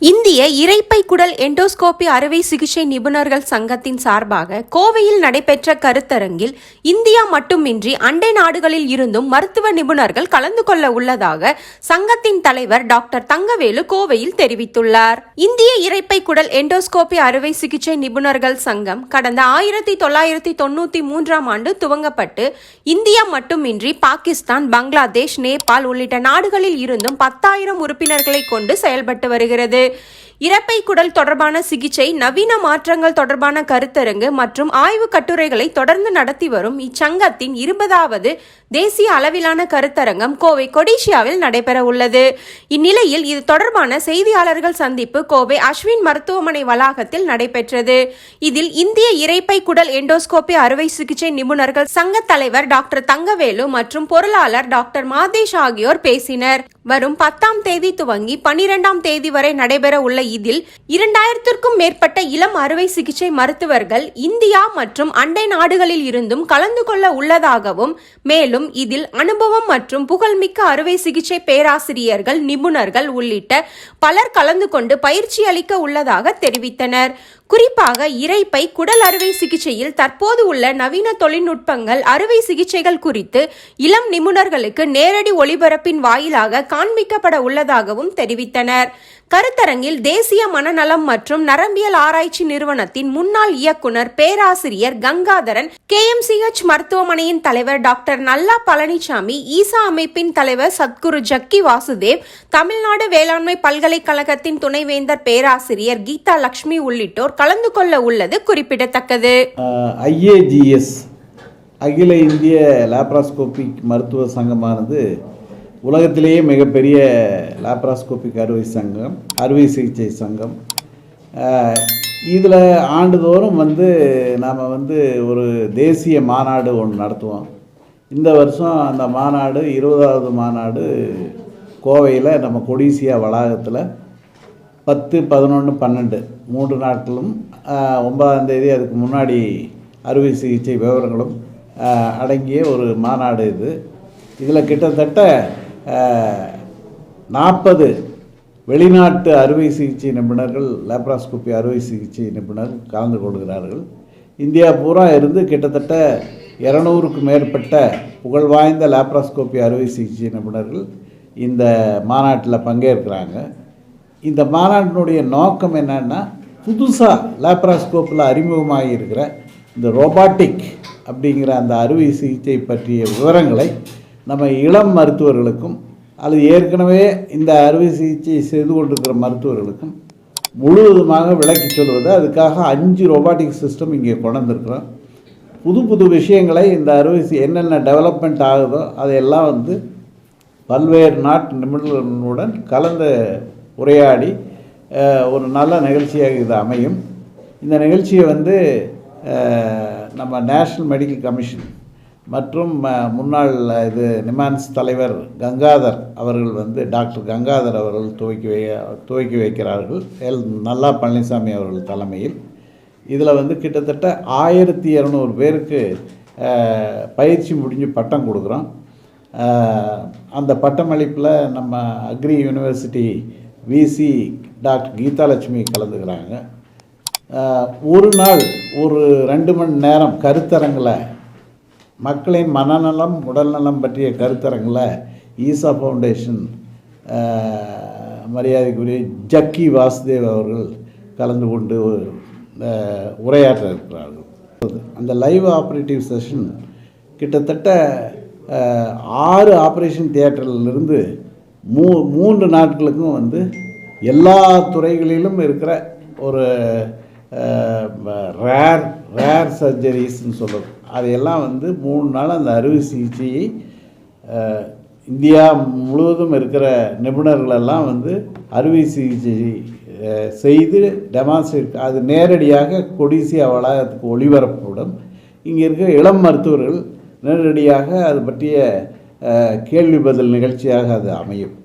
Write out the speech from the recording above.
இந்திய இறைப்பை குடல் எண்டோஸ்கோபி அறுவை சிகிச்சை நிபுணர்கள் சங்கத்தின் சார்பாக கோவையில் நடைபெற்ற கருத்தரங்கில் இந்தியா மட்டுமின்றி அண்டை நாடுகளில் இருந்தும் மருத்துவ நிபுணர்கள் கலந்து கொள்ள உள்ளதாக சங்கத்தின் தலைவர் டாக்டர் தங்கவேலு கோவையில் தெரிவித்துள்ளார். இந்திய இறைப்பை குடல் எண்டோஸ்கோபி அறுவை சிகிச்சை நிபுணர்கள் சங்கம் கடந்த ஆயிரத்தி தொள்ளாயிரத்தி தொண்ணூத்தி மூன்றாம் ஆண்டு துவங்கப்பட்டு இந்தியா மட்டுமின்றி பாகிஸ்தான் பங்களாதேஷ் நேபாள் உள்ளிட்ட நாடுகளில் இருந்தும் பத்தாயிரம் உறுப்பினர்களை கொண்டு செயல்பட்டு வருகிறது. இறப்பை குடல் தொடர்பான சிகிச்சை நவீன மாற்றங்கள் தொடர்பான கருத்தரங்கு மற்றும் ஆய்வு கட்டுரைகளை தொடர்ந்து நடத்தி வரும் இச்சங்கத்தின் இருபதாவது தேசிய அளவிலான கருத்தரங்கம் கோவை கொடிஷியாவில் நடைபெற உள்ளது. இந்நிலையில் இது தொடர்பான செய்தியாளர்கள் சந்திப்பு கோவை அஸ்வின் மருத்துவமனை வளாகத்தில் நடைபெற்றது. இதில் இந்திய இறைப்பை குடல் எண்டோஸ்கோபி அறுவை சிகிச்சை நிபுணர்கள் சங்க தலைவர் டாக்டர் தங்கவேலு மற்றும் பொருளாளர் டாக்டர் மாதேஷ் ஆகியோர் பேசினர். வரும் பத்தாம் தேதி துவங்கி பனிரெண்டாம் தேதி வரை நடைபெற உள்ள இதில் இரண்டாயிரத்திற்கும் மேற்பட்ட இளம் அறுவை சிகிச்சை மருத்துவர்கள் இந்தியா மற்றும் அண்டை நாடுகளில் இருந்தும் கலந்து கொள்ள உள்ளதாகவும் மேலும் இதில் அனுபவம் மற்றும் புகழ்மிக்க அறுவை சிகிச்சை பேராசிரியர்கள் நிபுணர்கள் உள்ளிட்ட பலர் கலந்து கொண்டு பயிற்சி அளிக்க உள்ளதாக தெரிவித்தனர். குறிப்பாக இறைப்பை குடல் அறுவை சிகிச்சையில் தற்போது உள்ள நவீன தொழில்நுட்பங்கள் அறுவை சிகிச்சைகள் குறித்து இளம் நிபுணர்களுக்கு நேரடி ஒளிபரப்பின் வாயிலாக காண்பிக்கப்பட உள்ளதாகவும் தெரிவித்தனர். கருத்தரங்கில் தேசிய மனநலம் மற்றும் நரம்பியல் ஆராய்ச்சி நிறுவனத்தின் முன்னாள் இயக்குனர் பேராசிரியர் கங்காதரன் கேஎம்சிஹெச் மருத்துவமனையின் தலைவர் டாக்டர் நல்லா பழனிசாமி ஈசா அமைப்பின் தலைவர் சத்குரு ஜக்கி வாசுதேவ் தமிழ்நாடு வேளாண்மை பல்கலைக்கழகத்தின் துணைவேந்தர் பேராசிரியர் கீதா லட்சுமி உள்ளிட்டோர் கலந்து கொள்ள உள்ளது குறிப்பிடத்தக்கது. ஐஏஜிஎஸ் அகில இந்திய லேப்ராஸ்கோபிக் மருத்துவ சங்கமானது உலகத்திலேயே மிகப்பெரிய லாப்ராஸ்கோபிக் அறுவை சங்கம் அறுவை சிகிச்சை சங்கம். இதில் ஆண்டுதோறும் வந்து நாம் வந்து ஒரு தேசிய மாநாடு ஒன்று நடத்துவோம். இந்த வருஷம் அந்த மாநாடு இருபதாவது மாநாடு கோவையில் நம்ம கொடிசியா வளாகத்தில் பத்து பதினொன்று பன்னெண்டு மூன்று நாட்களும் ஆஹ், ஒன்பதாம் தேதி அதுக்கு முன்னாடி அறுவை சிகிச்சை விவரங்களும் அடங்கிய ஒரு மாநாடு இது. இதில் கிட்டத்தட்ட நாற்பது வெளிநாட்டு அறுவை சிகிச்சை நிபுணர்கள் லேப்ராஸ்கோபி அறுவை சிகிச்சை நிபுணர்கள் கலந்து கொள்கிறார்கள். இந்தியா பூரா இருந்து கிட்டத்தட்ட இரநூறுக்கு மேற்பட்ட புகழ்வாய்ந்த லேப்ராஸ்கோபி அறுவை சிகிச்சை நிபுணர்கள் இந்த மாநாட்டில் பங்கேற்கிறாங்க. இந்த மாநாட்டினுடைய நோக்கம் என்னன்னா புதுசாக லேப்ராஸ்கோப்பில் அறிமுகமாகி இருக்கிற இந்த ரோபாட்டிக் அப்படிங்கிற அந்த அறுவை சிகிச்சை பற்றிய விவரங்களை நம்ம இளம் மருத்துவர்களுக்கும் அல்லது ஏற்கனவே இந்த அறுவை சிகிச்சை செய்து கொண்டிருக்கிற மருத்துவர்களுக்கும் முழுவதுமாக விளக்கி சொல்வது அதுக்காக அஞ்சு ரோபாட்டிக் சிஸ்டம் இங்கே கொண்டிருக்கிறோம் புது புது விஷயங்களை இந்த அறுவை என்னென்ன டெவலப்மெண்ட் ஆகுதோ அதையெல்லாம் வந்து பல்வேறு நாட்டு நிபுணர்களுடன் கலந்து உரையாடி ஒரு நல்ல நிகழ்ச்சியாக இது அமையும். இந்த நிகழ்ச்சியை வந்து நம்ம நேஷ்னல் மெடிக்கல் கமிஷன் மற்றும் முன்னாள் இது நிமான்ஸ் தலைவர் கங்காதர் அவர்கள் வந்து டாக்டர் கங்காதர் அவர்கள் துவக்கி வை துவக்கி வைக்கிறார்கள். எல். நல்லா பழனிசாமி அவர்கள் தலைமையில். இதில் வந்து கிட்டத்தட்ட ஆயிரத்தி இரநூறு பேருக்கு பயிற்சி முடிஞ்சு பட்டம் கொடுக்குறோம். அந்த பட்டமளிப்பில் நம்ம agri university VC doctor Geethalakshmi கலந்துக்கிறாங்க. ஒரு நாள் ஒரு ரெண்டு மணி நேரம் கருத்தரங்கில் மக்களின் மனநலம் உடல்நலம் பற்றிய கருத்தரங்கில் ஈசா ஃபவுண்டேஷன் மரியாதைக்குரிய ஜக்கி வாசுதேவ் அவர்கள் கலந்து கொண்டு உரையாற்ற இருக்கிறார்கள் அந்த லைவ் ஆப்ரேட்டிவ் செஷன் கிட்டத்தட்ட ஆறு ஆப்ரேஷன் தியேட்டர்லேருந்து மூ மூன்று நாட்களுக்கும் வந்து எல்லா துறைகளிலும் இருக்கிற ஒரு ரேர் ரேர் சர்ஜரிஸ்ன்னு சொல்கிறது அதையெல்லாம் வந்து மூணு நாள் அந்த அறுவை சிகிச்சையை இந்தியா முழுவதும் இருக்கிற நிபுணர்களெல்லாம் வந்து அறுவை சிகிச்சை செய்து டெமான்ஸ்ட்ரேட் அது நேரடியாக கொடிசியா வளாகத்துக்கு ஒளிபரப்பப்படும் இங்கே இருக்கிற இளம் மருத்துவர்கள் நேரடியாக அது பற்றிய கேள்வி பதில் நிகழ்ச்சியாக அது அமையும்